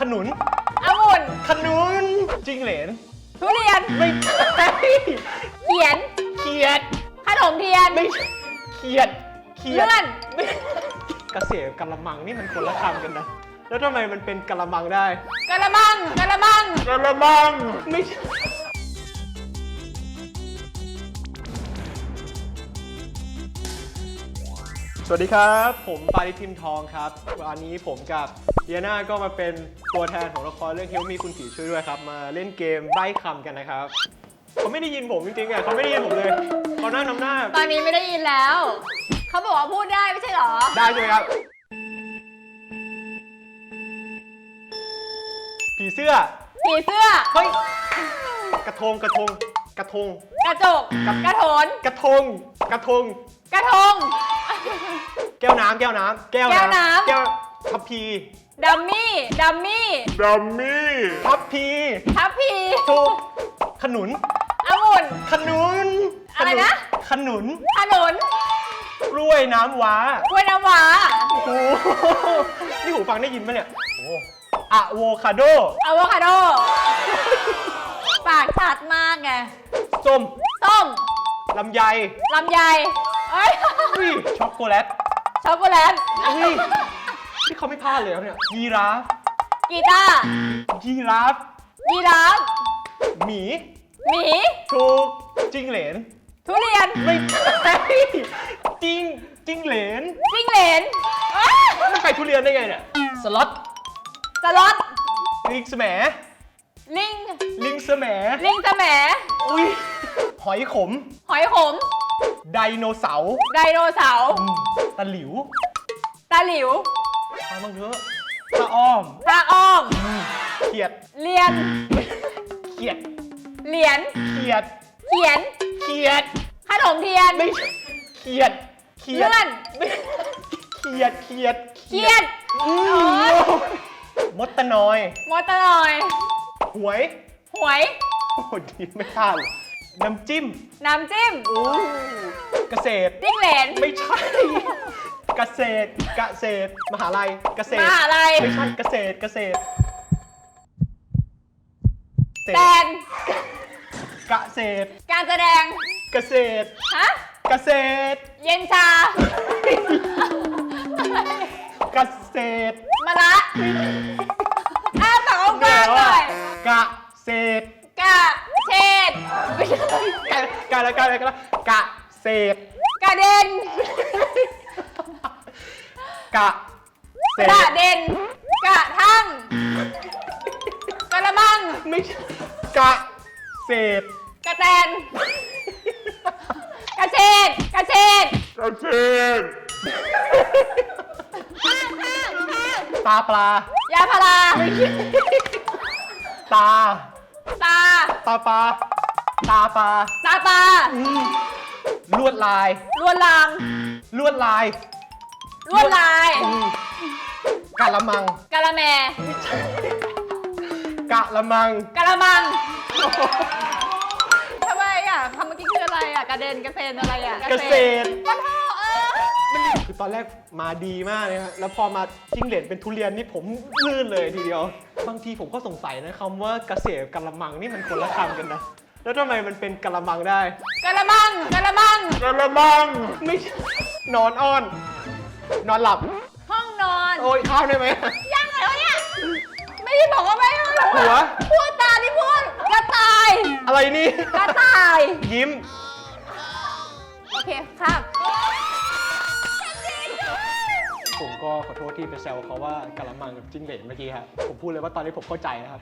ขนุน องุ่นขนุนจิงเหลน ทุเรียน ไม่ใช่เขียน เขียด ขนมเทียน ไม่ใช่เขียดเขียดเลื่อน ไม่เกษตรกะละมังนี่มันคนละคำกันนะ แล้วทำไมมันเป็นกะละมังได้กระมังกระมังกะละมัง ไม่ใช่ สวัสดีครับ ผมปาริทิมทองครับวันนี้ผมกับเดียนาก็มาเป็นตัวแทนของละครเรื่องเฮลมีคุณผีช่วยด้วยครับ มาเล่นเกมใบ้คำกันนะครับเขาไม่ได้ยินผมจริงๆอะเขาไม่ได้ยินผมเลยเขาหน้าทำหน้า ตอนนี้ไม่ได้ยินแล้ว เขาบอกว่าพูดได้ไม่ใช่เหรอ ได้ใช่ไหมครับ ผีเสื้อ ผีเสื้อ เฮ้ย กระทงกระทง กระทง กระจก กระโถน กระทง กระทง กระทง แก้วน้ำแก้วน้ำแก้วแก้วน้ำ แก้วทัพพีดัมมี่ดัมมี่ดัมมี่ทัพพีทัพพีถูกขนุน องุ่น ขนุนอะไรนะ ขนุนขนุนกล้วยน้ำว้ากล้วยน้ำว้าโอ้โหนี่หูฟังได้ยินปะเนี่ยโอ้อะโวคาโดอะโวคาโด ปากชัดมากไงส้มส้มลำไยลำไยเอ้ย อุ้ยช็อกโกแลต ช็อกโกแลตอุ้ยที่เขาไม่พลาดเลยครับเนี่ยยีราฟกีตาร์ยีราฟยีราฟหมีหมีถูกจิงเหลนทุเรียนไม่ใช่จิงจิงเหลนจิ้งเหลนเอ้ยมันไปทุเรียนได้ไงเนี่ยสล็อตสล็อตลิงสแหมลิงลิงสแหมลิงสแหมอุ้ยหอยขม หอยขม ไดโนเสาร์ไดโนเสาร์อืมตะหลิวตาหลิวทำบ้างเถอะผ้าอ้อมพระอ้อมอืมเขียดเรียนเขียดเหรียญเขียดเขียนเขียดขนมเทียนไม่ใช่เขียดเขียดเลื่อนไม่เขียดเขียดเขียดอืมโอ๊ยมดตะนอยมอเตอร์หน่อยหวยหวยโอ้โหดีไม่พลาดเลย น้ำจิ้มน้ำจิ้มอู้เกษตร จิ้งเหลนไม่ใช่ เกษตร เกษตร มหาลัย เกษมตรหาลัยไม่ใช่เกษตร เกษตรเกษแดตรนเกษตร การแสดง เกษตร ฮะ เกษตร เย็นชา เกษตรมะระอ้าปากกว้างๆหน่อย เกษตร แล้วกะแล้วกะแล้วเกษตรกระเด็นเกษกระตรเด็นกระทั่งกระมังไม่ใช่เกษตรกระแตนกระเฉดกระเฉดเกษตรข้างข้างข้างตาปลายาพาราตาตา ตาปลา ตาปลาตาตาอืมลวดลาย ลวนลามลวดลายลวดลายอืมกะละมัง กะละแมกะละมัง กะละมังทำไมอะคำเมื่อกี้คืออะไรอะกระเด็นกระเซ็นอะไรอะเกษตรมันเถอะเออคือตอนแรกมาดีมากเลยฮะแล้วพอมาจิ้งเหลนเป็นทุเรียนนี่ผมลื่นเลยทีเดียว บางทีผมก็สงสัยนะคำว่าเกษตรกะละมังนี่มันคนละคำกันนะ แล้วทำไมมันเป็นกะละมังได้กะละมังกะละมังกะละมัง ไม่ใช่นอนอ้อน นอนหลับ ห้องนอน โอ้ยข้ามได้ไหม ยังไงวะเนี่ย ไม่ได้บอกว่าไม่รู้หัว พูดตามที่พูดกระต่าย อะไรนี่ กระต่าย ยิ้ม โอเคครับผมก็ขอโทษที่ไปแซวเขาว่ากะละมังกับจิ้งเหลนเมื่อกี้ครับผมพูดเลยว่าตอนนี้ผมเข้าใจนะครับ